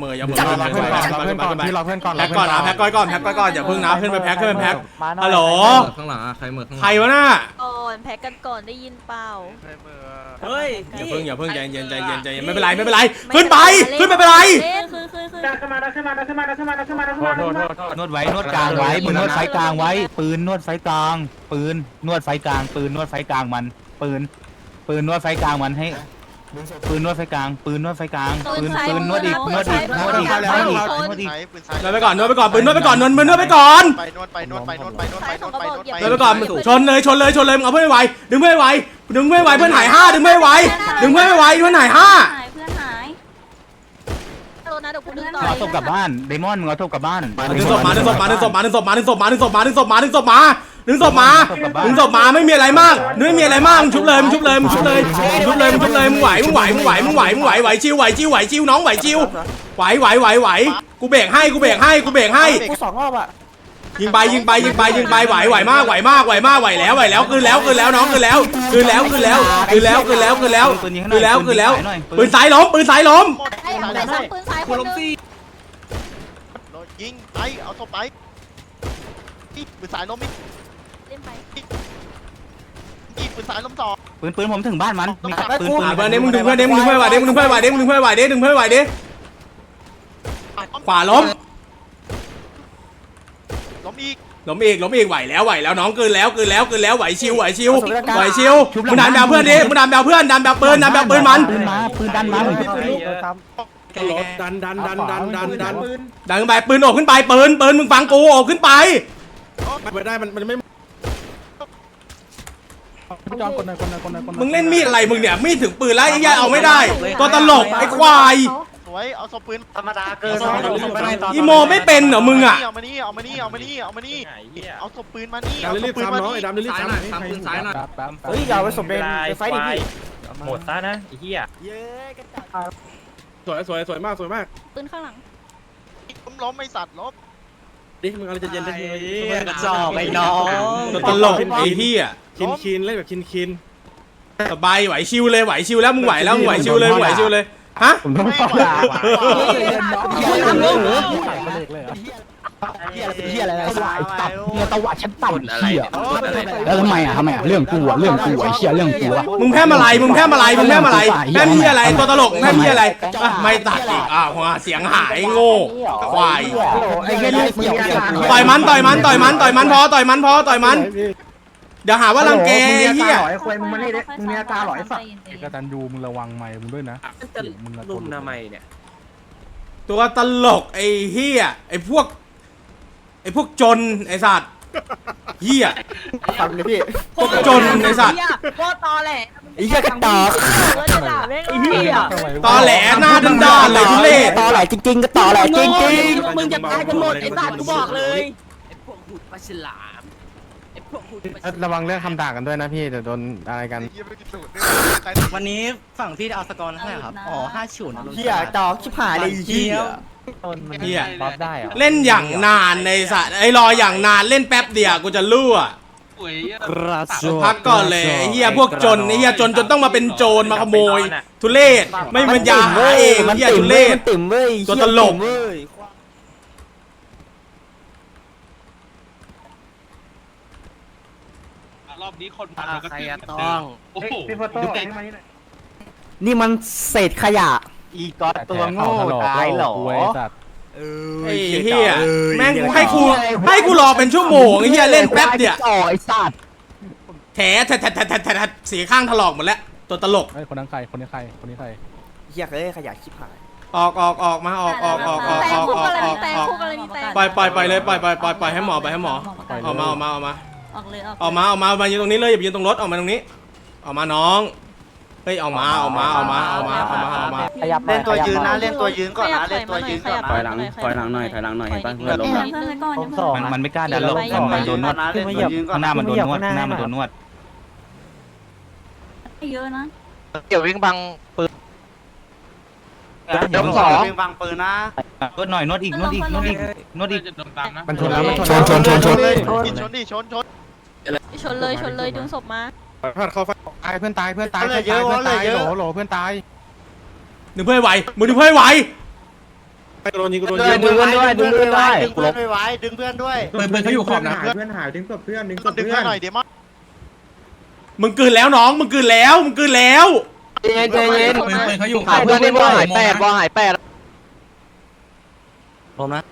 เมออย่าเมอจับขึ้นล็ไปอกขึ้เพื่นอนไปก่อนขึ้นไปล็อกเพื่อนก่อนพี่ล็อกเพื่อนก่อนแพ็กก่อนนะแพ็กก่อนก่อนแพ็กก่อนก่อนอย่าเพิ่งนะขึ้นไปแพ็กขึ้นไปแพ็กฮัลโหลข้างหลังอะใครเหมือข้างหใครลังวะน่ะก่อนแพ็กกันก่อนได้ยินเปล่าเฮ้ยอย่าเพิ่งอย่าเพิ่งใจเย็นใจเย็นใจเย็นไม่เป็นไรไม่เป็นไรขึ้นไปขึ้นไปเป็นไรเล่นคือคือคือดันขึ้นมาดันขึ้นมาดันขึ้นมาดันขึ้นมาดันขึ้นมาดันขึ้นมาดันขึ้นมานวดไว้นวดกลางไว้มึงนวดไฟกลางไว้ ปืนนวดไฟกลาง ปืนนวดไฟกลาง ปืนนวดไฟกลางมัน ปืน ปืนนวดไฟกลางมันให้ ปืนนวดไฟกลาง ปืนนวดไฟกลาง ปืนปืนนวดอีกนวดอีกนวดอีกนวดอีกนวดอีกนวดไปก่อนนวดไปก่อนปืนนวดไปก่อนนวดมือนวดไปก่อนไปนวดไปนวดไปนวดไปนวดไปนวดไปนวดไปนวดไปก่อนชนเลยชนเลยชนเลยมึงเอาเพื่อนให้ไวดึงเพื่อนให้ไวดึงเพื่อนให้ไวเพื่อนหายห้าดึงเพื่อนให้ไวดึงเพื่อนให้ไวเพื่อนหายห้าหายเพื่อนหายโดนนะเดี๋ยวกูดึงต่อเอาศพกลับบ้านเดมอนมึงเอาศพกลับบ้านดึงศพมาดึงศพมาดึงศพมาดึงศพมาดึงศพมาดึงศพมาดึงศพมาดึงศพมา ดึงศพมาดึงศพมาไม่มีอะไรมากไม่มีอะไรมากมึงชุบเลยมึงชุบเลยมึงชุบเลยมึงชุบเลยมึงชุบเลยมึงไหวมึงไหวมึงไหวมึงไหวมึงไหวไหวชิวไหวชิวไหวชิวน้องไหวชิวไหวไหวไหวไหวกูเบรกให้กูเบรกให้กูเบรกให้กูสองรอบอะยิงไปยิงไปยิงไปยิงไปไหวไหวมากไหวมากไหวมากไหวแล้วไหวแล้วคืนแล้วคืนแล้วน้องคืนแล้วคืนแล้วคืนแล้วคืนแล้วคืนแล้วคืนแล้วคืนแล้วคืนแล้วปืนสายล้มปืนสายล้มไอ้ไอ้สองปืนซ้ายคนนึงยิงไปเอาศพไปปืนสายล้มอีกเล่ นไปยิงปืนสายล้มสองปืนปืนผมถึงบ้านมันมีปืนปืนอะเพื่อนเด้มึงดึงเพื่อนเด้มึงดึงเพื่อนไหวเด้มึงดึงเพื่อนไหวเด้มึงดึงเพื่อนไหวเด้ดึงเพื่อนไหวเด้ขวาล้มล้มอีกล้มอีกล้มอีกไหวแล้วไหวแล้วน้องคืนแล้วคืนแล้วคืนแล้วไหวชิวไหวชิวไหวชิวมึงดันแบวเพื่อนดิมึงดันแบวเพื่อนดันแบวปืนดันแบวปืนมันปืนมาปืนดันมามึงดันดันดันดันดันดันดันขึ้นไปปืนโอกขึ้นไปปืนปืนมึงฟังกูโอกขึ้นไปไม่ได้มันมันไม่ มึงเล่นมีดอะไรมึงเนี่ยมีดถึงปืนแล้วไอ้ยัยเอาไม่ได้ ตัวตลกไอ้ควายสวยเอาศพปืนธรรมดาเกินอีโมไม่เป็นเหรอมึงอะเอามานี่เอามานี่เอามานี่เอามานี่เอาศพปืนมานี่ดำเอาศรีพบปืนทำมาน้องไอ้นี่ดำรีบซ้ายทำหน่อยทำปืนซ้ายหน่อยเฮ้ยอย่าไปสมเป็นไฟดิพี่หมดซะนะไอ้เหี้ยสวยสวยสวยมากสวยมากปืนข้างหลังล้มล้มไม่สัตว์ล้ม ดิมึงอะไรจะเย็นได้กระจอกไอ้น้องตัวตลกไอ้เหี้ยคินคินเล่นแบบคินคินสบายไหวชิวเลยไหวชิวแล้วมึงไหวแล้วมึงไหวชิวเลยมึงไหวชิวเลยฮะผมต้องไม่ ต่อไหวด่าเฮียอะไรนะสายตับเฮียตะวัดฉันต่ำเฮียแล้วทำไมอะทำไมอะเรื่องกูอะเรื่องกูอะเฮียเรื่องกูอะมึงแพ้มาอะไรมึงแพ้มาอะไรมึงแพ้มาอะไรแพ้มีอะไรตัวตลกแพ้มีอะไรอะไม่ตัดอีกอ้าวเสียงหายโง่ควายไอ้เฮียนี่เสียวเสียวต่อยมันต่อยมันต่อยมันต่อยมันพอต่อยมันพอต่อยมัน เดี๋ยวหาว่ารังแกไอ้เหี้ยไอ้ควยมึงมานี่ดิมึงมีอาการหรอไอ้สัตว์กตันยูมึงระวังไม้มึงด้วยนะจะลุมทำไมเนี่ยตัวตลกไอ้เหี้ยไอ้พวก ไอ้พวกจนไอ้สัตว์เหี้ย ฟังเลยพี่ พวกจนไอ้สัตว์ โคตรตอแหลไอ้เฮียกระตอก แล้วจะด่าแม่งไอ้เหี้ยตอแหลหน้าด้านๆเลยทุเรศตอแหลจริงๆก็ตอแหลจริงมึงจะตายกันหมดไอ้สัตว์กูบอกเลย ระวังเรื่องคำด่ากันด้วยนะพี่เดี๋ยวโดนอะไรกันเยี่ยมไปกินสูตรวันนี้ฝั่งพี่เอาสกอร์เท่าไหร่ครับ อ๋อห้าศูนย์เฮียจอกชิบหายเลยเฮียเหี้ยบ๊อบได้เหรอเล่นอย่างนานในสัตว์ไอ้รออย่างนานเล่นแป๊บเดียวกูจะรั่วพักก่อนเลยไอ้เหี้ยพวกจนไอ้เหี้ยจนจนต้องมาเป็นโจรมาขโมย ทุเรศไม่มีปัญญาหาเองไอ้เหี้ยทุเรศติ่มเว้ยตัวตลก รอบ นี้คนพันมันก็ใครตื่นอะต้องโอ้โหพี่โฟโต้มานี่หน่อยนี่มันเศษขยะ อีกอตตัวโง่ตายเหรอไอ้เหี้ยแม่งกูให้กูให้กูรอเป็นชั่วโมงไอ้เหี้ยเล่นแป๊บเดียวจ่อไอ้สัตว์แถแถแถแถแถแถแถสีข้างถลอกหมดแล้วตัวตลกไอ้คนนั้นใครคนนี้ใครคนนี้ใครเฮียเลยขยะชิบหายออกออกออกมาออกออกออกออกแตอกอกคู่ออกกรอณีอกแตกออกคู่กรณีแตกปล่อยปล่อยปล่อยเลยปล่อยปล่อยปล่อยปล่อยให้หมอไปให้หมอปล่อยเลยออกมาออกมาออกมา ออกเลยออกออกมาออกมามายืนตรงนี้เลยอย่าไปยืนตรงรถออกมาตรงนี้ ออกมาน้องเฮ้ยออกมาออกมาออกมาออกมาออกมาออกมาขยับเล่นตัวยืนนะเล่นตัวยืนก่อนนะเล่นตัวยืนก่อนถอยหลังถอยหลังหน่อยถอยหลังหน่อยเห็นป่ะเพื่อนล้มแล้แล้ววเพื่อนก่อนเพื่อนมันมันไม่กล้าดันหรอกมันมันโดนนวดเล่นตัวยืนก่อข้านงหน้ามันโดนนวดข้างหน้ามันโดนนวดเยอะนะเกี่ยววิ่งบังปืนยกสองวิ่งบังปืนนะนวดหน่อยนวดอีกนวดอีกนวดอีกนวดอีกจะโดนตามนะมันชนแล้วมันชนชนชนชนชนดิชนดิชนชน ชนเลยชนเลยดึงศพมาพลาดเข้าไฟตายเพื่อนตายเพื่อนตายเพื่อนตายเพื่อนตายโหลโหลเพื่อนตายดึงเพื่อนไหวมึงดึงเพื่อนไหวโดนยิงกูโดนดึยิงงเพื่อนด้วยดึงเพื่อนด้วยดึงเพื่อนด้วยไว้ดึงเพื่อนด้วยเปิดเปิดเขาอยู่ขอบนะเพื่อนหายดึงศพเพื่อนดึงศพดึงเพื่อนหน่อยเดี๋ยวมั้งมึงกลืนแล้วน้องมึงกลืนแล้วมึงกลืนแล้วใจเย็นใจเย็นเปิดเปิดเขาอยู่เพื่อนนี่บอหายแปดบอหายแปดผมนะ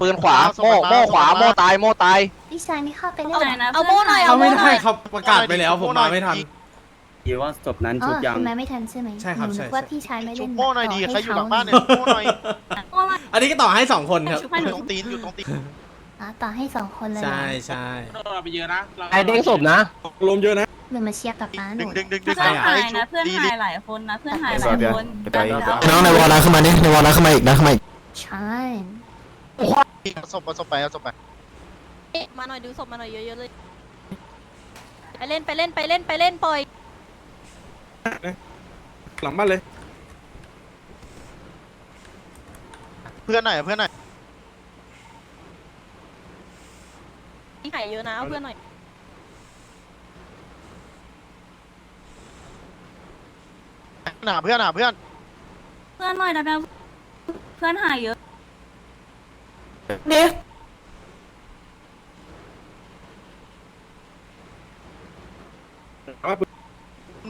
ปืนขวาโม่โม่ขวาโม่ตายโม่ตายพี่ชายไม่เข้าไปเล่นเอาหน่อยนะเอาโม่หน่อยเขาเอาไม่โม่หน่ได้อยเขาประกาศไปแล้วผมมาไม่ทัน คิดว่าศพนั้นอ๋ชุอบยัง คุณมาไม่ทันใช่ไหมใช่ครับหนูใช่นึกว่าใช่พี่ชายไม่ชุเล่บนโม่หน่อยดีต่ใครให้อยู่หลังเขาบ้านเนี่ยโม่หน่อยโม่หน่อยอันนี้ก็ต่อให้สองคนครับชุบให้หอน่ยู่อยตรงตีนอยู่ตรงตีนอ๋อต่อให้สองคนเลยเหรอใช่ใช่เราไปเยอะนะไอเด้งศพนะลมเยอะนะหนูมาเชียร์กับป้าหดึนูงดึงดึงดึงเพื่อนหายนะชุบเพื่อนดีหาดียหลายคนนะเพื่อนหายหลายคนน้องในวอลนะขึ้นมานี่ในวอลนะขึ้นมาอีกนะขึ้นมาอีกใช่ เอาศพเอาศพไปเอาศพไปมาหน่อยดูศพมาหน่อยเยอะๆเลยไปเล่นไปเล่นไปเล่นไปเล่นปล่อยหลังบ้านเลย เพื่อนหน่อยเพื่อนหน่อยนี่หายเยอะนะเอาเพื่อนหน่อยหนาเพื่อนหนาเพื่อนเพื่อนหน่อยนะแม่เพื่อนหายเยอะ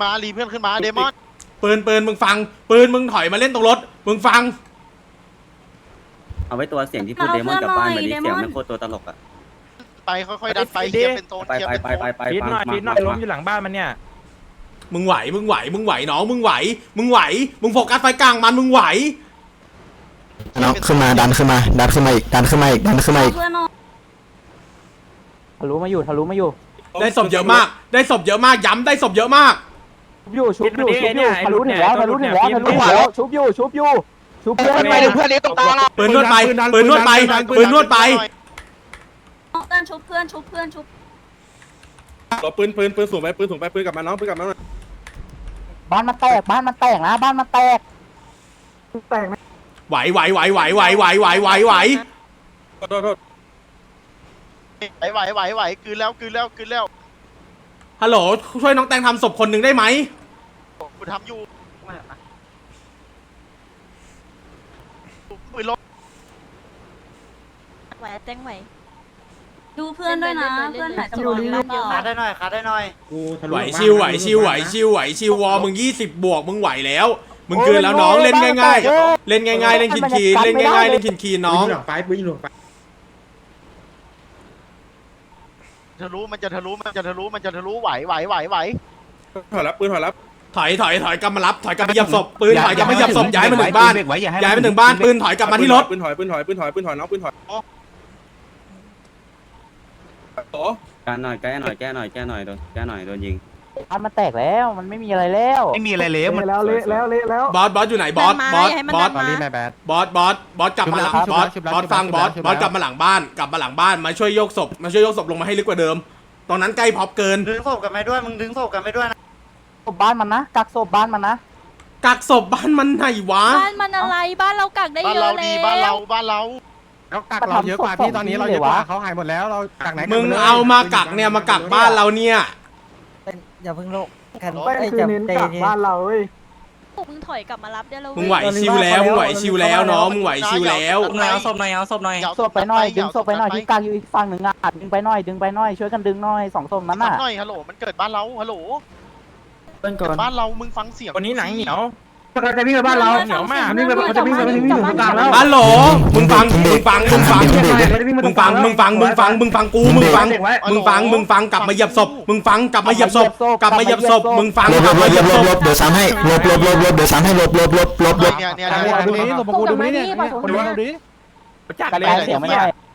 มารีเพื่อนขึ้นมาเดมอนปืนปืนมึงฟัง ปืนมึงถอยมาเล่นตรงรถ มึงฟัง เอาไว้ตัวเสียงที่พูดเดมอนกลับบ้านแบบนี้เสียงไม่โคตรตัวตลกอะไปค่อยๆดันไปเคลียร์เป็นโซนไปเคลียร์ไปเป็นไปโซนไปไปฟีดหน่อยมาฟีดหน่อยมาล้มอยู่หลังบ้านมันเนี่ยมึงไหวมึงไหวมึงไหวน้องมึงไหว มึงไหว มึงโฟกัสไฟกลางมันมึงไหว น้องขึ้นมาดันขึ้นมาดันขึ้นมาอีกดันขึ้นมาอีกดันขึ้นมาอีกเพื่อนหน่อยทะลุมาอยู่ทะลุมาอยู่ได้ศพเยอะมาก ได้ศพเยอะมาก ย้ำได้ศพเยอะมาก ชุบอยู่ชุบอยู่ชุบอยู่ทะลุถึงแล้วทะลุถึงแล้วทะลุถึงแล้วชุบอยู่ชุบอยู่ชุบเพื่อนไปถึงเพื่อนนี้ตรงกลางอะปืนนวดไปปืนนวดไปปืนนวดไปเพื่อนชุบเพื่อนชุบเพื่อนชุบต่อปืนปืนปืนสูงไปปืนสูงไปปืนกลับมาน้องปืนกลับมาหน่อยบ้านมันแตกบ้านมันแตกนะบ้านมันแตกไห วไหวไหวไหวไหวไหวไหวไหวไหวขอโทษโทษไหวไหวไหวไหวคืนแล้วคืนแล้วคืนแล้วฮัลโหลช่วยน้องแตงทำศพคนหนึ่งได้ไหมกูทำอยู่ปืนลบไหวแจ้งไหวดูเพื่อนด้วยนะเพื่อนหายจำนวนเยอะขาได้หน่อยขาได้หน่อยไหวชิวไหวชิวไหวชิวไหวชิววอมึงยี่สิบบวกมึงไหวแล้ว มึงเกินแล้วน้องเล่นง่ายๆ เล่นง่ายๆเล่นคินคีนเล่นง่ายๆเล่นคินคีนน้องทะลุมันจะทะลุมันจะทะลุมันจะทะลุไหวไหวไหวไหวถอยรับปืนถอยรับถอยถอยถอยกลับมารับถอยกลับมาเหยียบศพปืนถอยกลับมาเหยียบศพย้ายมาถึงบ้านไว้อย่าให้ย้ายมาถึงบ้านปืนถอยกลับมาที่รถปืนถอยปืนถอยปืนถอยปืนถอยน้องปืนถอยโอ้การหน่อยแก้หน่อยแก้หน่อยแก้หน่อยโดนแก้หน่อยโดนยิง บ้านมันแตกแล้วมันไม่มีอะไรแล้วไม่มีอะไรแล้วมันแล้วเละแล้วเละแล้วบอสบอสอยู่ไหนบอสบอสบอสตอนนี้แม่แบด บอสบอสบอสกลับมาหลังชุบบอแล้วสชุบแล้วบอสฟังชุบบอแล้วสชุบแล้ว บอสกลับมาหลังบ้านกลับมาหลังบ้านมาช่วยยกศพมาช่วยยกศพลงมาให้ลึกกว่าเดิมตรงนั้นใกล้พอบเกินดึงศพกันไปด้วย มึงดึงศพกันไปด้วยนะศพบ้านมันนะกักศพบ้านมันนะกักศพบ้านมันไหนวะบ้านมันอะไรบ้านเรากักได้บ้านเยเราอะดีแล้วบ้านเราบ้านเราแล้วกักเราเยอะกว่าพี่ตอนนี้เราเยอะกว่าเขาหายหมดแล้วเราจากไหนมึงเอามากักเนี่ยมากักบ้านเราเนี่ย อย่าเพิ่งโลกกันไม่คือเน้นกักบ้านเรามึงถอยกลับมารับได้แล้วมึงไหวชิวแล้วมึงไหวชิวแล้วน้องมึงไหวชิวแล้วหน่อยเอาศพหน่อยเอาศพหน่อยศพไปหน่อยดึงศพไปหน่อยที่กักอยู่อีกฝั่งหนึ่งอะดึงไปหน่อยดึงไปหน่อยช่วยกันดึงหน่อยสองศพนั้นนัน่ะหน่อยฮัลโหลมันเกิดบ้านเราฮัลโหลเปิ้ลก่เกิอดนบ้านเรามึงฟังเสียงวันนี้หนังเหนียว เขาจะวิ่งไปบ้านเราเหนียวมากนี่แบบเขาจะวิ่งไปวิ่งอยู่ตรงกลางแล้วฮัลโหลมึงฟัง มึงฟัง มึงฟัง มึงฟัง มึงฟัง มึงฟัง มึงฟังกู มึงฟัง มึงฟัง มึงฟัง กลับมาเหยียบศพ มึงฟัง กลับมาเหยียบศพ กลับมาเหยียบศพ มึงฟังลบกลลับบลมาบเหยียบลศบพลบเดี๋ยวซ้ำให้ลบลบลบลบเดี๋ยวซ้ำให้ลบลบลบลบลบเนี่ยเนี่ยดูเนี่ยนี้ลบกูดูนี้เนี่ยคนดูนี้กระจายเสียงไม่ได้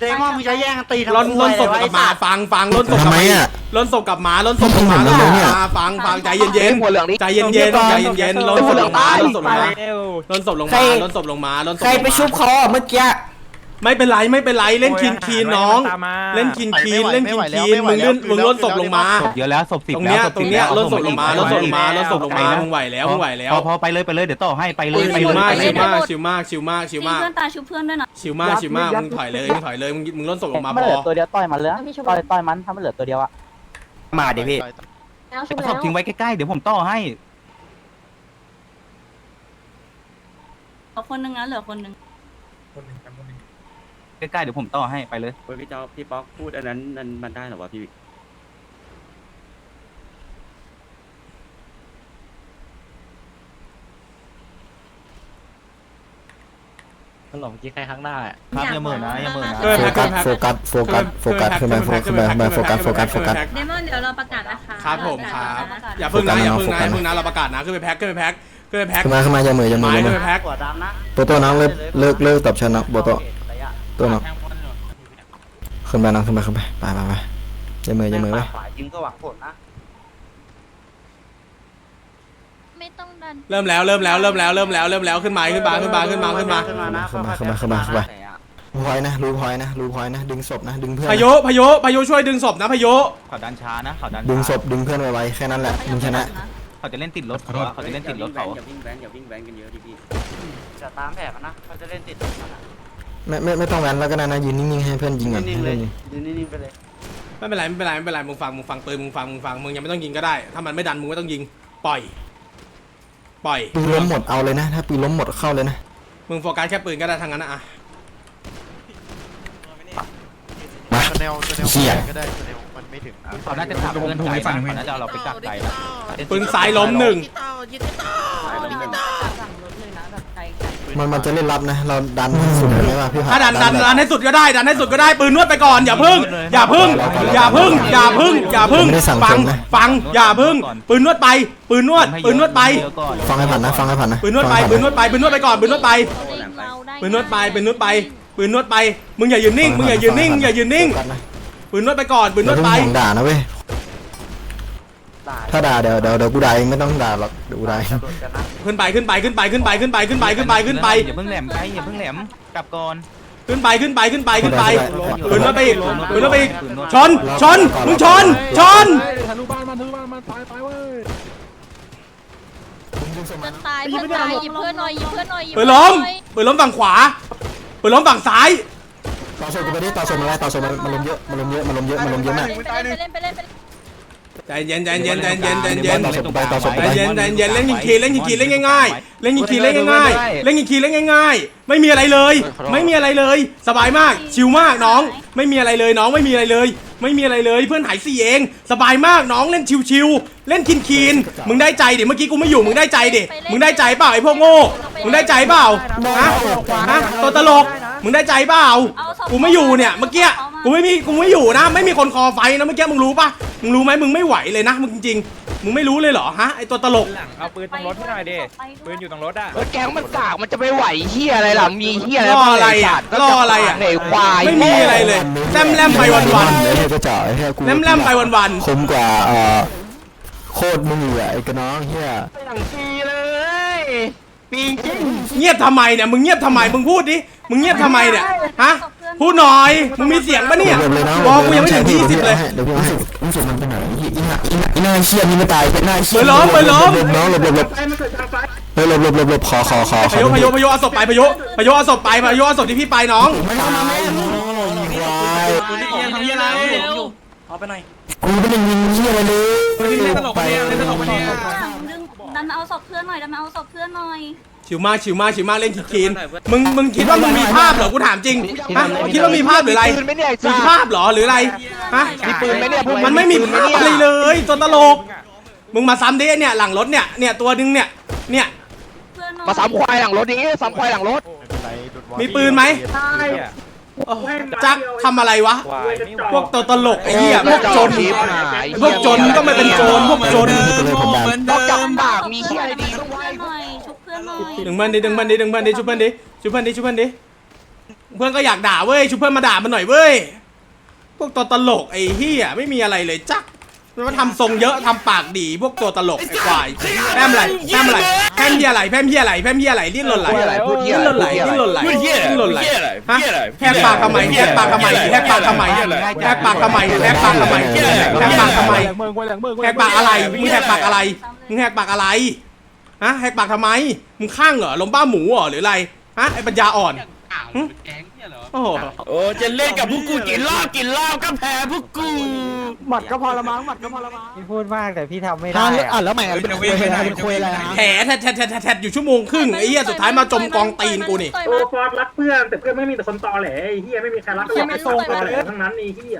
เดมอนมึงจะแย่งกันตีทำล้นไมล้นศพกลับมาฟังฟังล้นศพกทำลับไมมาอะล้นศพกลับมาล้นศพกลับมาล้นศพกลับมาฟังฟังใจเย็นหัวเหลืองนี่ๆใจเย็นๆใจเย็นๆล้นศพลงมาล้นศพลงมาล้นศพลงมาล้นศพลงมาล้นศพลงมาใครไปชุบคอเมื่อกี้ ไม่เป็นไรไม่เป็นไรเล่นคินคีนน้อง เล่นคินคีนเล่นคินคีนมึงเล่นมึงล้นศพลงมาศพเยอะแล้วศพสิบตรงแล้เนี้วยศพตรสิงบเนี้ยแล้วล้นศพลงมาล้นศพลงมาล้นศพลงมามึงไหวแล้วมึงไหวแล้วพอพอไปเลยไปเลยเดี๋ยวต่อให้ไปเลยไปชิเลวยมากไปชิวเลยมากชิวมากชิวมากชิวมากเพื่อนตายชุบเพื่อนด้วยนะชิวมากชิวมากมึงถอยเลยมึงถอยเลยมึงมึงล้นศพลงมามันพเหลืออตัวเดียวต่อยมันเลยต่อยต่อยมันถ้ามันเหลือตัวเดียวอะมาดิพี่แล้วชุบศแล้พวทิ้งไว้ใกล้ๆเดี๋ยวผมต่อให้คนหนึ่งนะเหลือคนหนึ่ง ใกล้ๆเดี๋ยวผมต่อให้ไปเลยพี่เจ้าพี่ป๊อกพูดอันนั้นมันมันได้หรอวะพี่ขนมกี้ใครข้างหน้าครับอย่าเหม่อนะอย่าเหม่อนะเกินโฟแพ็คกัสโฟกัสโฟกัสโฟกัสขึ้นมาโฟกัสขึ้นมาขึ้นมาโฟกัสโฟกัสโฟกัส เดมอนเดี๋ยวเราประกาศนะคะครับผมครับ อย่าพึ่งนะอย่าพึ่งนะอย่าพึ่งนะเราประกาศนะขึ้นไปแพ็คขึ้นไปแพ็คขึ้นไปแพ็คขึ้นมาขึ้นมาอย่ามืออย่ามือไม้อย่ามืขึ้นอไปแพ็คกว่าดำนะโปโต้น้องเลิกเลิกเลิกตอบฉันนะโปโต้ ตัวน้องขึ้นไปน้องขึ้นไปขึ้นไปไปไปไปอย่ามืออย่ามือไปฝ่ายยิงก็หวังผลนะไม่ต้องดันเริ่มแล้วเริ่มแล้วเริ่มแล้วเริ่มแล้วเริ่มแล้วขึ้นมาขึ้นมาขึ้นมาขึ้นมาขึ้นมาขึ้นมานะขึ้นมาขึ้นมาขึ้นมาขึ้นมาพอยนะรู้พอยนะรู้พอยนะ ดึงศพนะดึงเพื่อนพายุพายุพายุช่วยดึงศพนะพายุเขาดันช้านะเขาดันดึงศช้าพดึงเพื่อนไวๆแค่นั้นแหละมึงชนะเขาจะเล่นติดรถเขาอะเขาจะเล่นติดรถเขาอย่าวิ่งแบนอย่าวิ่งแบนกันเยอะดิพี่จะตามแผนนะเขาจะเล่นติดรถมันอะ ไม่ไม่ไม่ต้องแวนแล้วก็ได้นะยืนนิ่งๆให้เพื่อนยิงก่อนนิ่ให้งๆเลเพื่อยนยิงยืนนิ่งๆไปเลยไม่เป็นไรไม่เป็นไรไม่เป็นไรมึงฟังมึงฟังปืนมึงฟังมึงฟังมึงยังไม่ต้องยิงก็ได้ ถ้ามันไม่ดันมึงไม่ต้องยิง ปล่อย ปล่อยปืนล้มหมดเอาเลยนะ ถ้าปืนล้มหมดเข้าเลยนะ มึงโฟกัสแค่ปืนก็ได้ทางนั้นนะอะมาแนวแนวเหี้ยก็ได้แนวมันไม่ถึงเขาน่าจะขับเพื่อนไกลนะเขาน่าจะเอาเราไปกักไกลนะปืนซ้ายล้มหนึ่ง มันมันจะเล่นรับนะ เราดันสุดเลยไหมวะพี่ถ้าดันดันแบบดันให้สุดก็ได้ดันให้สุดก็ได้ปืนนวดไปก่อนอย่าพึ่ง อย่าพึ่ง อย่าพึ่ง อย่าพึ่ง อย่าพึ่งฟังฟังอย่าพึ่ง ปืนนวดไป ปืนนวด ปืนนวดไป ฟังให้ผ่านนะฟังให้ผ่านนะปืนนวดไปฟังปืให้นนผ่าวดไปปืนนวดไปก่อนปืนนวดไปเราได้ปืนนวดไปปืนนวดไปปืนนวดไปมึงอย่ายืนนิ่งมึงอย่ายืนนิ่งอย่ายืนนิ่งฟัให้ผ่าะปืนนวดไปก่อนปืนนวดไปอย่าเพิ่งห่วงด่านะเว้ย ถ้าด่าเดี๋ยวเดี๋ยวเดี๋ยวกูด่าเองไม่ต้องด่าหรอกเดี๋ยวกูด่าเองขึ้นไปขึ้นไปขึ้นไปขึ้นไปขึ้นไปขึ้นไปขึ้นไปขึ้นไปอย่าเพิ่งแหลมไกลอย่าเพิ่งแหลมกลับก่อนขึ้นไปขึ้นไปขึ้นไปขึ้นไปปืนนวดไปอีกปืปืนนวดไปอีกปืนนวดชนชนมึงชนชนทะลุบ้านมันทะลุบ้านมันไปไปเว้ยจะตายเพื่อนตายหยิบเพื่อนหน่อยหยิบเพื่อนหน่อยหยิบปืนล้มปืนล้มฝั่งขวาปืนล้มฝั่งซ้ายต่อส่งกูไปดิต่อส่งมาเลยต่อส่งมันมันลมเยอะมันลมเยอะมันลมเยอะมันลมเยอะมากไปเล่นไปเล่นไปเล่นไปเล่น ใจเย็นใจเย็นใจเย็นใจเย็นต่อส่งไปต่อส่งใจไปเย็นใจเย็นเล่นยิงคีเล่นยิงคีเล่นง่ายๆ เล่นยิงคีเล่นง่ายๆ เล่นยิงคีเล่นง่ายๆ ไม่มีอะไรเลย ไม่มีอะไรเลย สบายมาก ชิลมากน้อง ไม่มีอะไรเลยน้องไม่มีอะไรเลย ไม่มีอะไรเลยเพื่อนหายสี่เอง สบายมากน้องเล่นชิวๆ เล่นคินคีนมึงได้ใจดิเมื่อกี้กูไม่อยู่มึงได้ใจดิ มึงได้ใจเปล่าไอ้พวกโง่ มึงได้ใจเปล่า ฮะ ฮะตัวตลก มึงได้ใจเปล่า กูไม่อยู่เนี่ยเมื่อกี้ กูไม่มีกูไม่อยู่นะ ไม่มีคนคอไฟนะเมื่อกี้มึงรู้ปะมึงรู้ไหมมึงไม่ไหวเลยนะมึงจริงๆมึงไม่รู้เลยเหรอฮะไอ้ตัวตลกเอาปืนตรงรถให้หน่อยดิปืนอยู่ตรงรถอะแก๊งมันกากมันจะไปไหวเฮียอะไรล่ะมีเฮียอะไรรออะไรอะรออะไรอะเหนควายไม่มีอะไรเลยแลมแลมไปวันวันไอ้เหี้ยก็เจาะไอ้เหี้ยกูแลมแลมไปวันวันคมกว่าเอ่อโคตรมึงอยู่อะไอ้กระน้องเฮียอย่างปีเลยปีจริงเงียบทำไมเนี่ยมึงเงียบทำไมมึงพูดดิมึงเงียบทำไมเนี่ยฮะ พูดหน่อยมึงมีเสียงปะเนี่ยเดี๋ยวเลยน้องบอกกูยังไม่ถึงยี่สิบเลยเดี๋ยวพี่ให้รู้สึกมันเป็นไหนอีหน้าอีหน้าอีหน้าเชี่ยนี่ไม่ตายอีหน้าเชี่ยเปิดล้อมเปิดล้อมหลบน้องหลบหลบหลบเฮ้ยหลบหลบหลบหลบขอขอขอขพาอยุพายุพายุเอาศพไปพายุพายุเอาศพไปพายุเอาศพที่พี่ไปน้องไม่เอามาแม่มึงควายปืนที่เฮียทำเฮียอะไรเอาไปหน่อยกูไม่ได้ยิงเชี่ยอะไรเลยเล่นตลกปะเนี่ยเล่นตลกปะเนี่ยดึงดันมาเอาศพเพื่อนหน่อยดันมาเอาศพเพื่อนหน่อย ชิวมากชิวมากชิวมากเล่นคิดคีนมึงมึงคิดว่ามึงมีภาพเหรอกูถามจริงฮะมึงคิดว่ามีภาพหรืออะไรปืนไหมเนี่ยมีภาพเหรอหรืออะไรฮะมีปืนไหมเนี่ยพวกมันไม่มีภาพอะไรเลยตัวตลก มึงมาซ้ำดิเนี่ยหลังรถเนี่ยเนี่ยตัวนึงเนี่ยเนี่ยเพื่อนหน่อยมาสามควายหลังรถอย่างงี้สามควายหลังรถ มีปืนไหมโอ้จักทำอะไรวะ พวกตัวตลกไอ้เหี้ยพวกจนพวกจนก็ไม่เป็นโจรพวกจนเลยผมดันนอกจากปากมีเฮียอะไรดีต้องไหว เพื่อนหน่อยชุบเพื่อนหน่อยดึงเพื่อนดิดึงเพื่อนดิดึงเพื่อนดิชุบเพื่อนดิชุบเพื่อนดิชุบเพื่อนดิเพื่อนก็อยากด่าเว้ยชุบเพื่อนมาด่ามันหน่อยเว้ยพวกตัวตลกไอ้เหี้ยไม่มีอะไรเลยจักมันมาทำทรงเยอะทำปากดีพวกตัวตลกไอ้ควายแพมอะไรแพมอะไรแพมเหี้ยอะไรแพมเหี้ยอะไรแพมเหี้ยอะไรดิ้นหล่นไหลพูดเหี้ยดิ้นอะไรหล่นไหลดิ้นหล่นไหลดิ้นหล่นไหลฮะแหกปากทำไมแหกปากทำไมแหกปากทำไมแหกปากทำไมแหกปากทำไมแหกปากทำไมเมืองกวยแหลงเมืองแหกปากอะไรมึงแหกปากอะไรมึงแหกปากอะไร ฮะแหกปากทำไม มึงข้างเหรอลมบ้าหมูเหรอหรืออะไร ฮะไอ้ปัญญาอ่อนแก๊งเนี่ยเหรอ โอ้โหโอ้จะเล่นกับพวกกูกี่รอบกี่รอบก็แพ้พวกกูหมัดก็พอละมั้งหมัดก็พอละมั้งพี่พูดมากแต่พี่ทำไม่ฮะได้อะแล้วใหม่เป็นคุยอะไรเป็นคุยอะไรฮะแผลแทะแทะแทะแทะแทะอยู่ชั่วโมงครึ่งไอ้เหี้ยสุดท้ายมาจมกองตีนกูนี่ต่อยโอ้มาฟอร์ดรักเพื่อนแต่เพื่อนไม่มีแต่คนตอแหลไอ้เฮียไม่มีใครรักเหี้ยไม่ทรงตอแหลทั้งนั้นไอ้เฮีย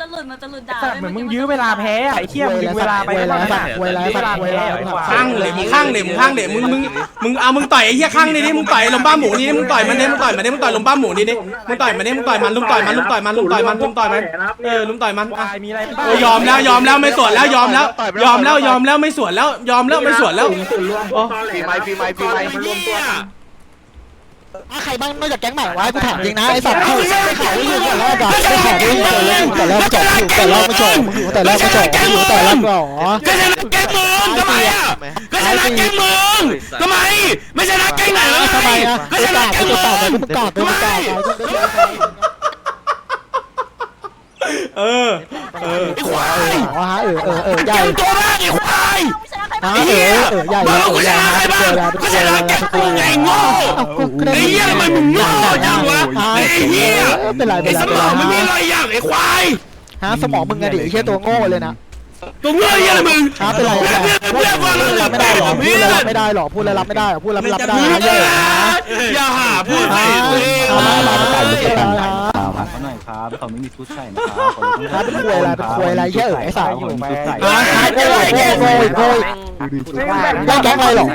ตะลุนมาตะลุนด่าเหมือนมึงยื้อเวลาแพ้อะไอ้เหี้ยมึงยื้อเวลาไปคุยอะไรแล้วสัตว์คุยอะไรสัตว์คุยอะไรข้างเลยมึงข้างเลยมึงข้างเลยมึงมึงมึงเอามึงต่อยไอ้เหี้ยข้างนี่ดิมึงต่อยลมบ้าหมูนี่ดิมึงต่อยมันดิมึงต่อยมันดิมึงต่อยลมบ้าหมูนี่ดิมึงต่อยมันดิมึงต่อยมันลุมต่อยมันลุมต่อยมันลุมต่อยมันลุมต่อยมันเออลุมต่อยมันอะมีอะไรโอ้ยอมแล้วยอมแล้วไม่สวนแล้วยอมแล้ว ยอมแล้วยอมแล้วไม่สวนแล้ว ยอมแล้วไม่สวนแล้วส่วนรวมพวกตอแหลปีใหม่ปีใหม่ปีใหม่รวมตัว กันใครบ้างนอกจากแก๊งใหม่วะกูถามจริงนะไอ้สัตว์เขาไม่ขอไม่อยู่แต่แรกอะไม่ขอไม่อยู่แต่แรกแต่แรกไม่จบอยู่แต่แรกไม่จบอยู่แต่แรกไม่จบอยู่แต่แรกหรอก็ชนะแก๊งมึงทำไมอะก็ชนะแก๊งมึงทำไม ไม่ชนะแก๊งไหนเลยทำไมอะก็กูชนะกาดแก๊งกูมึงกาดกูกาดกูกาดกูกาด เออ เออไอ้ควายอ๋อฮะเออเออเออใหญ่แก๊งตัวแรกไอ้ควายไม่ชนะใครฮะเออเออใหญ่มึแล้งวกูใหชญ่นะใครแล้วบ้างเป็นก็เวชลานะเป็นแก๊งเวกูลาไงโง่ไอ้เหี้ยทำไมมึงโง่จังวะไอ้เหี้ยเป็นไรเป็ไอ้นไรสมองไม่มีอะไรอย่างไอ้ควายฮะสมองมึงอะดิแค่ตัวโง่เลยนะตัวเงยอะไรมึงฮะเป็นไรเพื่อนเพื่อนฟังพูดเลแล้ยวไม่ได้หรอพูเพื่ดอแล้วนไม่ได้หรอพูดแล้วรับไม่ได้หรอพูดแล้วรับไม่ได้มึงเยอะอย่าหาพูดฮะสิเว้ย ฮะมาไก่ไม่ได้ฮะเขาหน่อยครับเขาไม่มีชุดใส่นะครับฮะเป็นควยอะไรเป็นควยอะไรแค่เอ๋ไอ้สาวอยู่ไหมฮะฮะโง่โง่โง่โง่ไล่แก๊งอะไรหรอ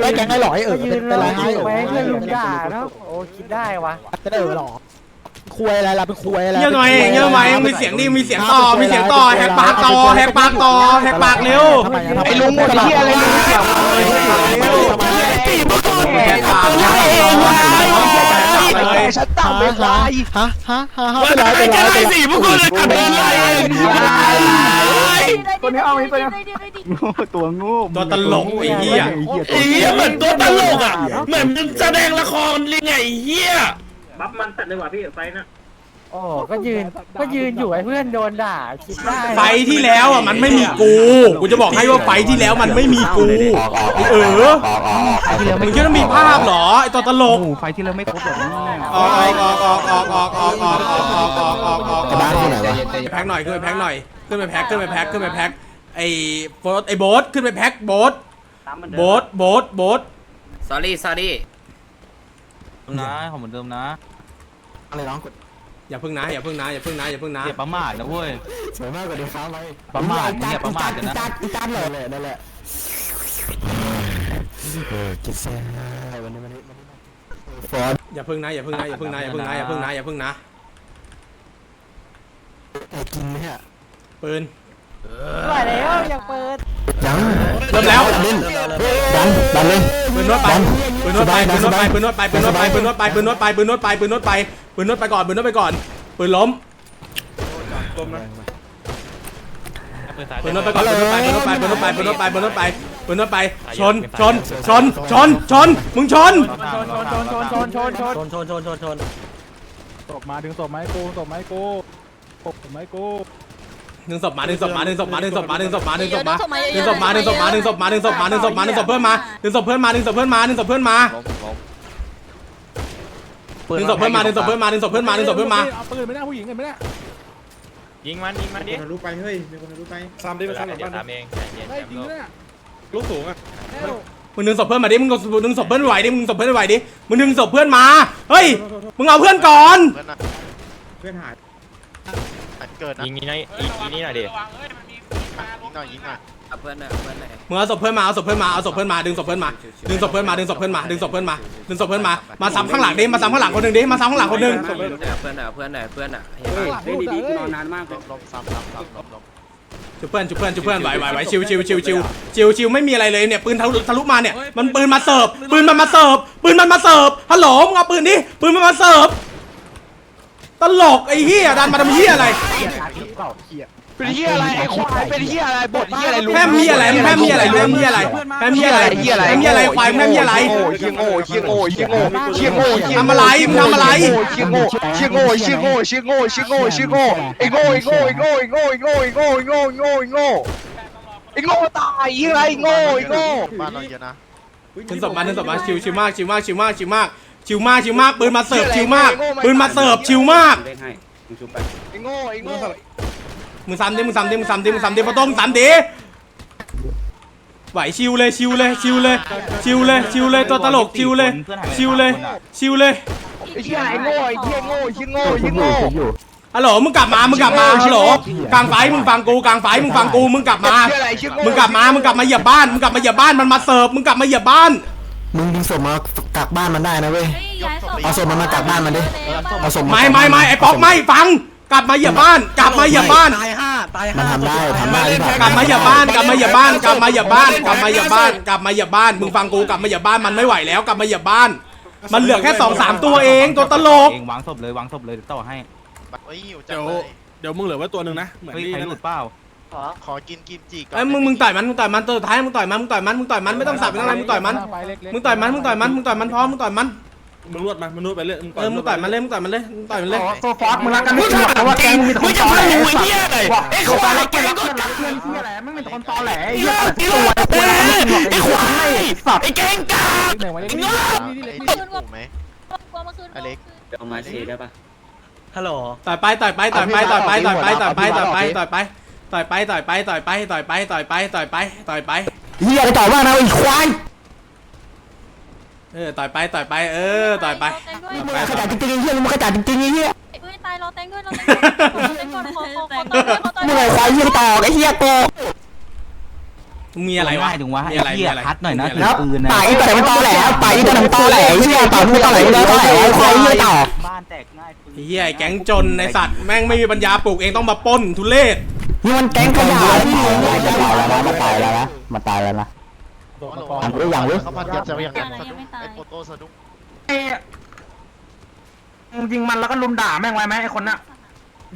ไล่แก๊งอะไรหรอไอ้เอ๋เป็นไรให้เอ๋เรื่องลุงด่าแล้วโอ้คิดได้วะเป็นเอ๋หรอควยอะไรล่ะเป็นควยอะไรเยอะหน่อยเยอะหน่อยมีเสียงดีมีเสียงต่อมีเสียงต่อแหกปากต่อแหกปากต่อแหกปากเร็วไอ้ลุงหมดเหี้ยอะไรลุงเกี่ย ฉันต่ำไปควายฮะฮะฮะวันเป็นไรไหนเป็นไรจะเป็นได้สิพวกกูเลยกลับเดินไล่เองตัวนี้เอาไว้ตัวนี้ตัวงูตัวตลกไอ้เหี้ยไอ้เหี้ยเหมือนตัวตลกอะเหมือนมันแสดงละครเลยไงไอ้เหี้ยบัฟมันตัดเลยว่ะพี่ไฟนะ โอ้ก็ยืนก็ยืนอยู่ไอ้เพื่อนโดนด่าคิดได้ไฟที่แล้วอะมันไม่มีกู กูจะบอกให้ว่าไฟที่แล้วมันไม่มีกู เออมึงคิดว่ามีภาพเหรอไอตัวตลก ไฟที่เราไม่ครบหรอกออกออกออกออกออกออกออกออกออกออกออกออกไอ้บ้านที่ไหนวะแพ็คหน่อยขึ้นไปแพ็คหน่อยขึ้นไปแพ็คขึ้นไปแพ็คขึ้นไปแพ็คไอ้โบ๊ทไอ้โบ๊ทขึ้นไปแพ็คโบ๊ทโบ๊ทโบ๊ทโบ๊ท sorry sorry นะของเหมือนเดิมนะอะไรน้อง อย่าพึ่งนะอย่าพึ่งนะอย่าพึ่งนะอย่าพึ่งนะอย่าประมาทนะเว้ย สวยมากกว่าเดิมครับเลยประมาทอย่าประมาทกันนะ จัดเลยนั่นแหละเออกินแซ่วันนี้วันนี้ฟอร์ดอย่าพึ่งนะอย่าพึ่งนะอย่าพึ่งนะอย่าพึ่งนะอย่าพึ่งนะอย่าพึ่งนะกินไหมฮะปืน ไหวแล้วอยากเปิดยังเริ่มแล้วเล่นดันดันเลยปืนนวดไปปืนนวดไปปืนนวดไปปืนนวดไปปืนนวดไปปืนนวดไปปืนนวดไปปืนนวดไปปืนนวดไปปืนนวดไปก่อนปืนนวดไปก่อนปืนล้มปืนนวดไปก่อนปืนนวดไปปืนนวดไปปืนนวดไปปืนนวดไปปืนนวดไปปืนนวดไปชนชนชนชนชนมึงชนชนชนชนชนชนชนชนชนชนชนชนชนตบมาดึงศพไม้กูศพไม้กูศพไม้กู ดึงศพมาดึงศพมาดึงศพมาดึงศพมาดึงศพมาดึงศพมาดึงศพมาดึงศพมาดึงศพมาดึงศพมาดึงศพมาดึงศพเพื่อนมาดึงศพเพื่อนมาดึงศพเพื่อนมาดึงศพเพื่อนมาดึงศพเพื่อนมาดึงศพเพื่อนมาดึงศพเพื่อนมาดึงศพเพื่อนมาเอาปืนไม่ได้ผู้หญิงกันไม่ได้ยิงมันยิงมันดิคนรู้ไปเฮ้ยมีคนรู้ไปซ้ำดิซ้ำหลังบ้านเองได้จริงเนี่ยลูกสูงอะมึงดึงศพเพื่อนมาดิ มึงดึงศพเพื่อนไหวดิ มึงศพเพื่อนไหวดิ มึงดึงศพเพื่อนมา เฮ้ย มึงเอาเพื่อนก่อน เพื่อนหาย เกิดนะยิงนี่หน่อยอีกนี่หน่อยดิยิงหน่อยยิงหน่อยเอาเพื่อนหน่อยเพื่อนหน่อยมึงเอาศพเพื่อนมาเอาศพเพื่อนมาเอาศพเพื่อนมาดึงศพเพื่อนมาดึงศพเพื่อนมาดึงศพเพื่อนมาดึงศพเพื่อนมาดึงศพเพื่อนมามาซ้ำข้างหลังดิมาซ้ำข้างหลังคนหนึ่งดิมาซ้ำข้างหลังคนหนึ่งเพื่อนหน่อยเพื่อนหน่อยเพื่อนหน่อยเพื่อนหน่อยเฮ้ยเฮ้ยดีๆกูนอนนานมากลมลมซ้ำซ้ำซ้ำลมลมจุบเพื่อนจุบเพื่อนจุบเพื่อนไหวไหวไหวชิวชิวชิวชิวชิวชิวไม่มีอะไรเลยเนี่ยปืนทะลุทะลุมาเนี่ยมันปืนมาเสิร์ฟปืนมันมาเสิร์ฟปืนมันมาเสิร์ฟฮัลโหลมึงเอาปืนดิปืนมันมาเสิร์ฟ ตลกไอ้เหี้ยดันมาทำเหี้ยอะไร เป็นเฮียอะไรไอ้ควายเป็นเฮียอะไรบทเฮียอะไรแพมเหี้ยอะไรแพมเหี้ยอะไรแพมเหี้ยอะไรแพมเหี้ยอะไรแพมเหี้ยอะไรแพมเหี้ยอะไรควายแพมเหี้ยอะไรเฮียโง่เฮียโง่เฮียโง่เฮียโง่เฮียทำอะไรมึงทำอะไรเฮียโง่เฮียโง่เฮียโง่เฮียโง่เฮียโง่เฮียโง่ไอ้โง่ไอ้โง่ไอ้โง่ไอ้โง่ไอ้โง่ไอ้โง่ไอ้โง่ไอ้โง่ไอ้โง่ไอ้โง่ตายยังไงโง่ไอ้โง่บ้านเราเยอะนะดึงศพมาดึงศพมาชิวชิวมากชิวมากชิวมากชิวมาก ชิวมากชิวมากปืนมาเสิร์ฟชิวมากปืนมาเสิร์ฟชิวมากไอ้โง่ไอ้โง่มึงซ้ำดิมึงซ้ำดิมึงซ้ำดิมึงซ้ำดิพอต้องซ้ำดิไหวชิวเลยชิวเลยชิวเลยชิวเลยชิวเลยตัวตลกชิวเลยชิวเลยชิวเลยไอ้เชี่ยไอ้โง่ไอ้เชี่ยโง่ไอ้เชี่ยโง่ไอ้เชี่ยโง่ฮัลโหลมึงกลับมามึงกลับมาฮัลโหลกลางไฟมึงฟังกูกลางไฟมึงฟังกูมึงกลับมาเชี่ยอะไรเชี่ยโง่มึงกลับมามึงกลับมาเหยียบบ้านมึงกลับมาเหยียบบ้านมันมาเสิร์ฟมึงกลับมาเหยียบบ้าน มึงดึงศพมากักบ้านมันได้นะเว้ย เอาศพมันมากลับบ้านมันดิ เอาศพไม่ไม่ไม่ไอ้ป๊อกไม่ฟัง กลับมาเหยียบบ้าน กลับมาเหยียบบ้านมันทำได้ทำได้ที่กลับมาเหยียบบ้านกลับมาเหยียบบ้านกลับมาเหยียบบ้านกลับมาเหยียบบ้านกลับมาเหยียบบ้านมึงฟังกูกลับมาเหยียบบ้านมันไม่ไหวแล้วกลับมาเหยียบบ้าน มันเหลือแค่สองสามตัวเองตัวตลกเองวางศพเลยวางศพเลยเดี๋ยวต่อให้เดี๋ยวเดี๋ยวมึงเหลือไว้ตัวหนึ่งนะเหมือนเฮ้ยนี่ใครนั่นหลุดน่ะเปล่า ขอกินกิมจิก่อนไอ้ยมึงมึงต่อยมันมึงต่อยมันตัวสุดท้ายมึงต่อยมันมึงต่อยมันมึงต่อยมันไม่ต้องสับไม่ต้องอะไรมึงต่อยมันมึงต่อยมันมึงต่อยมันมึงต่อยมันพร้อมมึงต่อยมันมึงนวดมามึงนวดไปเรื่อยมึงเออมึงต่อยมันเลยมึงต่อยมันเลยมึงต่อยมันเลยตัวฟอสมึงรักกันไม่จริงเพราะว่าแกงมึงมีคนตอแหลไอ้เหี้ยไอ้ควายแกงก็รักเพื่อนเหี้ยแหละมึงเป็นคนตอแหลไอ้เหี้ยตัวไอ้ควายสัตว์ไอ้แกงกาคืนกลัวไหมกลัวมาคืนอเล็กเอามาเชได้ปะต่อยไปต่อยไปต่อยไปต่อยไปต่อยไปต่อยไปต่อยไปต่อยไป ต่อยไปต่อยไปต่อยไปต่อยไปต่อยไปต่อยไปต่อยไปเฮียกระจอกมากนะไอ้ควายเออต่อยไปต่อยไปเออต่อยไปมึงขจัดจริงๆไอ้เฮียมึงขจัดจริงๆไอ้เฮียเฮ้ยตายรอแตงด้วยรอแตงด้วยขอขอขอขอต่อยขอต่อยมึงไอ้ควายเฮียตอกไอ้เฮียโกมีอะไรวะง่ายถึงวะมีไอ้อะไรมีเหี้ยอะไรคัดหน่อยนะมีถือะไรอปืนนะป่าอีแต่มันตอแหลป่าอีแต่มันตอแหลไอ้เฮียป่ามึงตอแหลมึงตอแหลไอ้ควายเฮียตอกบ้านแตกง่ายปืน ไอ้เฮียไอ้แก๊งจนในสัตว์แม่งไม่มีปัญญาปลูกเองต้องมาปล้นทุเรศนี่มันแก๊งขยะที่มันตายแล้วนะมันตายแล้วนะมันตายแล้วนะอันรู้ยังเว้ยเขาพันยับจะยังอะไรยังไม่ตายไอ้โปโตสะดุ้งยิงมันแล้วก็ลุมด่าแม่งไว้ไหมไอ้คนน่ะ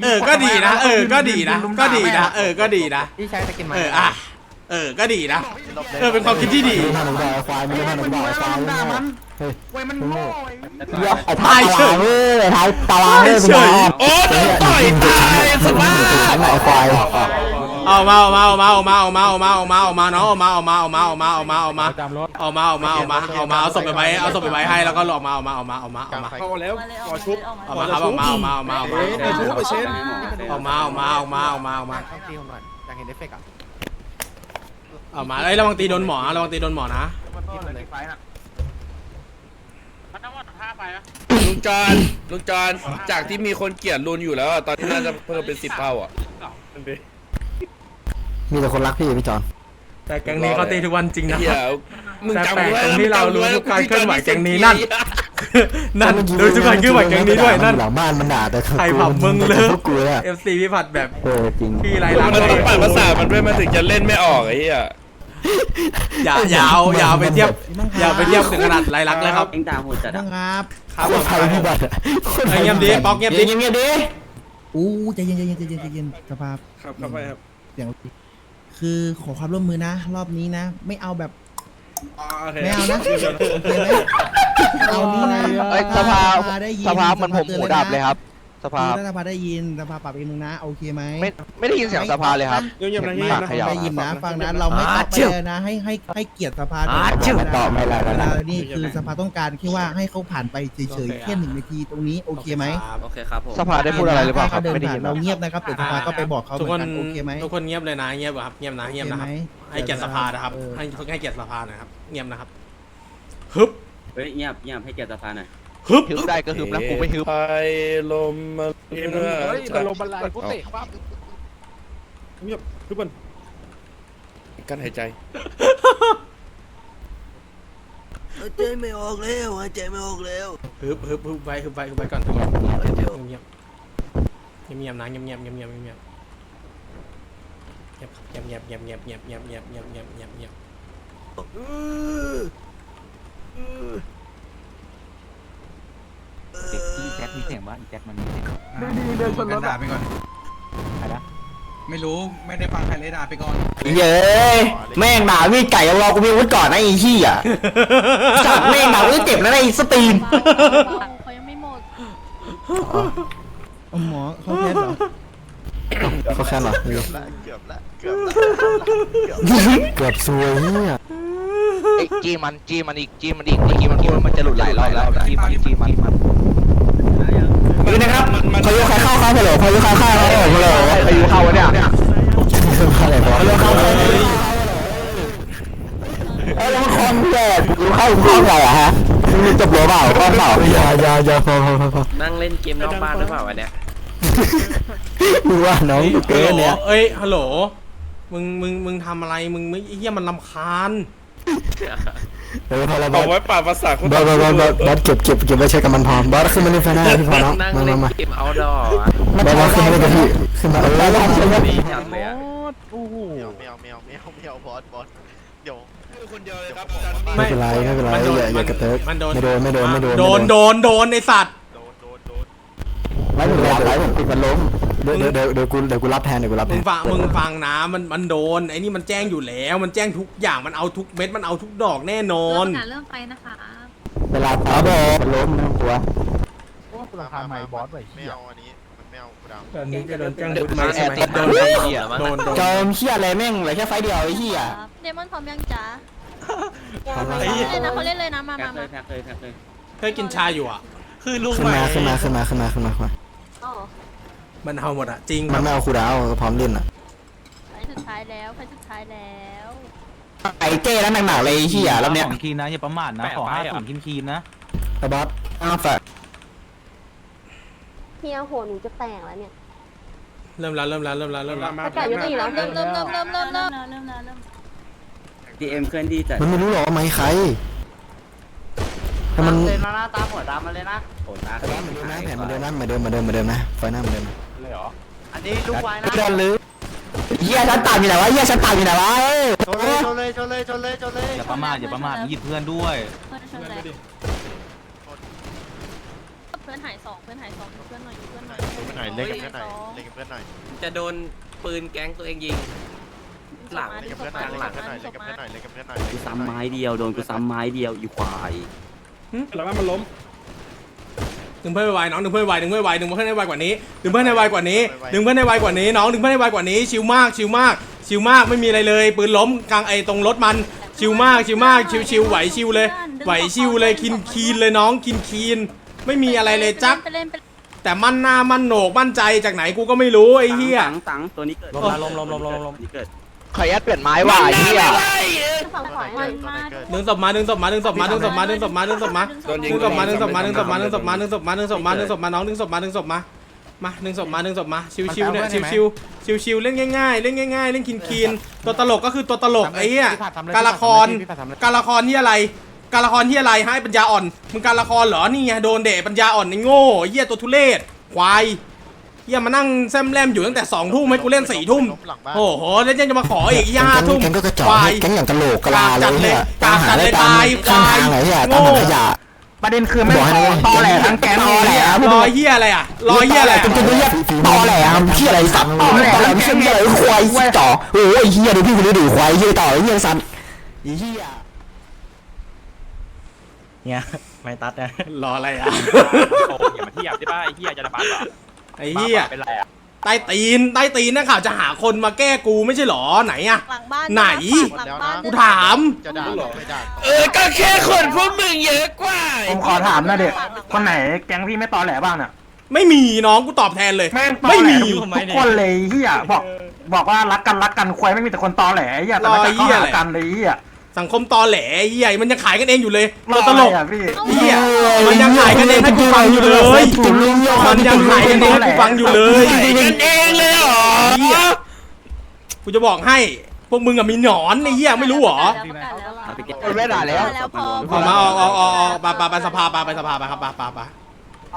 เออก็ดีนะ เออก็ดีนะ ก็ดีนะ เออก็ดีนะพี่ชายจะกินมาเอออะเออก็ดีนะ เออเป็นความคิดที่ดีมึงทำหนูด่าไอ้ควายมึงทำหนูด่าไอ้ควายด่ามัน เฮ้ยเว้ยมันโง่เหี้ยไอ้ท้ายตาราเว้ยไอ้ท้ายตาราเว้ยเฉยโอ้โดนต่อยตายสบ้าไอ้ควายเอามาเอามาเอามาเอามาเอามาเอามาเอามาเอามาเนาะเอามาเอามาเอามาเอามาเอามาเอามาเอามาเอามาเอามาเอามาเอาศพไปไว้เอาศพไปไว้ให้แล้วก็เอามาเอามาเอามาเอามาเอามาพอแล้วขอชุบเอามาครับเอามาเอามาเอามาเอามาเช็ดเอามาเอามาเอามาเอามาเอามาอยากเห็นเอฟเฟกต์อะเอามาเอ้ยระวังตีโดนหมอระวังตีโดนหมอนะ ลุงจอนลุงจอนจากที่มีคนเกลียดรุนอยู่แล้วอะตอนนี้น่าจะเพิ่มเป็นสิบเท่าอะ มีแต่คนรักพี่พี่จอน แต่แก๊งนี้เขาตีทุกวันจริงนะเหี้ยมึงจำไว้แต่แปลกตรงที่เรารู้ทุกการเคลื่อนไหวแก๊งนี้นั่นั่นนั่นดูทุกคนขึ้นไหวแก๊งนี้ด้วยนั่น หลังบ้านมันด่าแต่ใครผับมึงเลยพวกกูเนี่ย FC พี่ผัดแบบ เออจริงพี่ไรลักษณ์มันเลยต้องปั่นภาษาทมันด้วยมันถึงจะเล่นไม่ออกไอ้เหี้ย อย่าอย่าเอาอย่าเอาไปเทียบอย่าไปเทียบถึงขนาดไรลักษณ์เลยครับเอ็งตามโหดจัดอะครับครับโคตรไทยพิบัติอะเอ้ยเงียบดิป๊อกเงียบดิเงียบๆดิอู้ใจเย็นใจเย็นใจเย็นใจเย็นสภาพครับครับไปครับเสียงคือขอความร่วมมือนะ รอบนี้นะ ไม่เอาแบบอ๋อโอเคไม่เอานะเอานี้นะเอ้ยสภาได้ยินสภามันผมหูดับเลยครับ สภาถ้าสภาได้ยินสภาปรับเองนึงนะโอเคไหมไม่ไม่ได้ยินเสียงสภาเลยครับ เงียบๆนะไม่เงียบๆนะขยับได้ยินนะฟังนะเราไม่ต้องไปเลยนะให้ให้ให้เกียรติสภาด้วยมันตอบไม่ได้เวแล้วลานะนี่คือสภาต้องการแค่ว่าให้เขาผ่านไปเฉยๆแค่หนึ่งนาทีตรงนี้โอเคไหมโอเคครับผม สภาได้พูดอะไรหรือเปล่าครับถ้เดินไม่ได้ผ่ายินนเราเงียบนะครับเดี๋ยวสภาก็ไปบอกเขาเหทุกมืคอนนกันโอเคไหมทุกคนเงียบเลยนะเงียบครับเงียบนะเงียบนะครับโอคไหมให้เกียรติสภานะครับเออ ให้ให้เกียรติสภานะครับเงียบนะครับฮึบเฮ้ยเงียบเงียบให้เกียรติสภาหน่อย ฮึบฮึบได้ก็ฮึบนะกูไม่ฮึบไปลมมาเฮ้ยลมอะไรกูเตะปั๊บเงียบทุกคนกั้นหายใจใจไม่ออกแล้วใจไม่ออกแล้วฮึบฮึบฮึบไปฮึบไปฮึบไปก่อนเงียบเงียบเงียบเงียบเงียบนะเงียบเงียบเงียบเงียบเงียบเงียบเงียบเงียบเงียบเงียบเงียบเงียบเงียบเงียบเงียบเงียบเงียบ เด็กที่แจ็คมีเสียงว่าอีแจ็คมันมีเสียงกันด่าไปก่อน ใครนะไม่รู้ไม่ได้ฟังใครเลยด่าไปก่อนเย้ยแม่งด่าวิ่งไก่เอาเรากูมีอาวุธก่อนนะไอ้ขี้อะจับแม่งด่าวิ่งเจ็บนะไอ้สตรีนเขายังไม่หมดเอาหมอเขาแพ้เหรอเขาแค่หรอเกือบละเกือบละเกือบซวยเนี่ยไอ้จี้มันจี้มันอีกจี้มันอีกเมื่อกี้มันคิดว่ามันจะหลุดหลายรอบแล้วจี้มันจี้มัน มันปืนนะครับพายุใครเข้าครับฮัลโหลพายุใครเข้าครับฮัลโหลพายุเข้าวะเนี่ยอะไรวะพายุเข้าเอ้ยแล้วมันคอนแดดพายุเข้าเข้าอะไรอะฮะมึงจบโลเปล่าก้อนเปล่าอย่าอย่าอย่าพอพอพอพอนั่งเล่นเกมนอกบ้านหรือเปล่าวะเนี่ยมึงว่าน้องกูเกินเนี่ยเอ้ยฮัลโหลมึงมึงมึงทำอะไรมึงไม่ไอ้เหี้ยมันลำคาญ เออพอแล้วบอเอาสไว้ปราบประสาทคนบอสบอสบอสบอสบอสเก็บเก็บเก็บไว้ใช้กับมันพร้อมบอสขึ้นมาเล่นไฟหน้าพี่พอเนาะนั่งมาเล่มานมาเกมเอาดอบอสบอสขึ้นมาเล่นกับพี่ขึ้นมาเออแล้วแล้วแล้วดีจังเลยอะแมวแมวแมวแมวบอสบอสเดี๋ยวคนเดียวเลยครับไม่เป็นไรไม่เป็นไรอย่าอย่ากระเติกมันโดนไม่โดนไม่โดนไม่โดนโดนโดนโดนไอสัตว์โดนโดนโดนไม่เป็นไรไม่เป็นไรผมปิดมันล้ม เดี๋ยวเดี๋ยวเดี๋ยวเดี๋ยวกูเดี๋ยวกูรับแทนเดี๋ยวกูรับแทมึงนฟังมึงฟังนะมันมันโดนไอ้นี่มันแจ้งอยู่แล้ว มันแจ้งทุกอย่างมันเอาทุกเม็ดมันเอาทุกดอกแน่นอน เริ่มไปนะคะเวลาครับมันล้มไม่ต้องกลัวราคาใหม่บอสไปไม่เอาอันนี้ มันไม่เอากูดาวตอนนี้จะโดนแจ้งเดี๋ยวทุกมาเม็ดแอใช่ร์ไหมติดโดโดนนเหี้ยโดนโดน จอมเชี่ยอะไรแม่งเหลือแค่ไฟเดียวไอ้เหี้ยเดมอนพร้อมยังจ๊ะทำไรเล่นนะเขาเล่นเลยนะมามามาเคยกินชาอยู่อะขึ้นมาขึ้นมาขึ้นมาขึ้นมาขึ้นมาขึ้นมา อ๋อ มันเอาหมดอะจริงมันไม่เอาคูดาวพร้อมเล่นอะไฟสุดท้ายแล้วไฟสุดท้ายแล้วไอ้เจ้แล้วหนักๆเลยไอ้เหี้ยแล้วเนี้ยของคีนนะอย่าประมาทนะขอห้าศูนย์คีนคีนนะไอ้บอสอ้าวแฟะเฮียโหหนูจะแตกแล้วเนี่ย เริ่มแล้วเริ่มแล้วเริ่มแล้วเริ่มแล้วอากาศยุติแล้วเริ่มเริ่มเริ่มเริ่มเริ่มเริ่มเริ่มเริ่มเริ่มดีเอ็มเคลื่อนที่จัดมันไม่รู้หรอกว่าไม่ใครถ้าตามันมเลยนะนะตามหัวตามมาเลยนะโอ้ตาเหมือนเดิมนะแผนเหมือนเดิมนะเหมือนเดิมเหมือนเดิมเหมือนเดิมนะไฟหน้าเหมือนเดิม อันนี้ลูกไว้นะโดนเลยเหี้ยฉันตามอยู่ไหนวะเหี้ยฉันตามอยู่ไหนวะเอ้ยชนเลยชนเลยชนเลยชนเลยชนเลยอย่าประมาทอย่าประมาทหยิบเพื่อนด้วย เพื่อนชนแล้วเพื่อนหายสองเพื่อนหายสองเพื่อนหน่อยเพื่อนหน่อยหน่อยเล่นกับเพื่อนหน่อยเล่นกับเพื่อนหน่อยจะโดนปืนแก๊งตัวเองยิง หลังเล่นกับเพื่อนหน่อยเล่นกับเพื่อนหน่อยเล่นกับเพื่อนหน่อยเล่นกับเพื่อนหน่อยกูซ้ำไม้เดียวโดนกูซ้ำไม้เดียวอีควายหลังมันล้ม ดึงเพื่อนให้ไวน้องดึงเพื่อนให้ไวดึงเพื่อนให้ไวดึงเพื่อนให้ไวกว่านี้ดึงเพื่อนให้ไวกว่านี้ดึงเพื่อนให้ไวกว่านี้น้องดึงเพื่อนให้ไวกว่านี้ชิวมากชิวมาก ชิวมากไม่มีอะไรเลย ปืนล้มกลางไอ้ตรงรถมันชิวมากชิวมากชิวชิวไหวชิวเลย ไหวชิวเลยคินคีนเลยน้องคินคีน ไม่มีอะไรเลยจักไปเล่นไปแต่มั่นหน้ามั่นโหนกมั่นใจจากไหนกูก็ไม่รู้ไอ้เหี้ย ตังตังตัวนี้เกิดลมลมลมลมลมลมนี่เกิด ขออนุญาตเปลี่ยนไม้ว่ะไอ้เหี้ยฝั่งขวามันมาดึงศพมาดึงศพมาดึงศพมาดึงศพมาดึงศพมาดึงศพมาดึงศพมาดึงศพมาดึงศพมาดึงศพมาดึงศพมาดึงศพมาดึงศพมาน้องดึงศพมาดึงศพมามาดึงศพมาดึงศพมาชิวชิวเนี่ยชิวชิวชิวชิวเล่นง่ายๆ เล่นง่ายๆ เล่นคินคีนตัวตลกก็คือตัวตลกไอ้เหี้ยการละครการละครที่อะไร การละครที่อะไรให้ปัญญาอ่อนมึงการละครเหรอนี่ไงโดนเดะปัญญาอ่อนไอ้โง่เหี้ยตัวทุเรศควาย เหี้ยมานั่งแซมแลมอยู่ตั้งแต่สองทุ่มให้กูเล่นสี่ทุ่มหลังบ้านโอ้โหแล้วยังจะมาขออีกยี่ห้าทุ่มแก๊งก็กระจอกควายแก๊งอย่างกะโหลกกะลาเลยเนี่ยกากจัดเลยตามกากจัดเลยข้างทางไหนเนี่ยโง่ตามถังขยะประเด็นคือไม่บอกให้นะเว้ยตอแหลทั้งแก๊งตอแหลรอยเหี้ยอะไรอะรอยเหี้ยอะไรจริงๆเรียกตอแหลครับเหี้ยอะไรสัตว์ตอแหลตอแหลไม่ใช่เหี้ยอะไรควายเหี้ยจ่อโอ้ยเหี้ยดูพี่คนนี้ดูควายเหี้ยต่อเหี้ยสัตว์เหี้ยเนี่ยไม่ตัดนะรออะไรอะโอ้ยอย่ามาเทียบได้ป่ะไอ้เหี้ยจะระบาดเหรอ ไอ้เหี้ยเป็นไรอะใต้ตีนใต้ตีนนักข่าวจะหาคนมาแก้กูไม่ใช่หรอไหนอะหลังบ้านไหน หลังบ้านกูถาม จะด่าหรอไม่ด่าเออ ก็แค่คนพวกมึงเยอะกว่า ผมขอถามหนะเด็กคนไหนแก๊งพี่ไม่ตอแหลบ้างเนี่ยไม่มีน้องกูตอบแทนเลย แม่งตอไม่แหลมี ทุกคนเลยเฮียบอก บอกว่ารักกันรักกันควายไม่มีแต่คนตอแหลเฮียแต่ไม่รอจะเหี้เข้ายอะไรหากันเลยเฮีย สังคมตอแหลเหี้ยมันยังขายกันเองอยู่เลยตัวตลกรออะไรอะพี่ เหี้ยมันยังขายกันเองให้กูฟังอยู่เลยมันยังขายกันเองให้กูฟังอยู่เลยกันเองเลยเหรอเหี้ยกูจะบอกให้พวกมึงอะมีหนอนไอ้เหี้ยไม่รู้เหรอไม่ด่าแล้วแล้วพอออกมาออกออกออกออกไปไปไปสภาไปไปสภาไปครับไปไปไป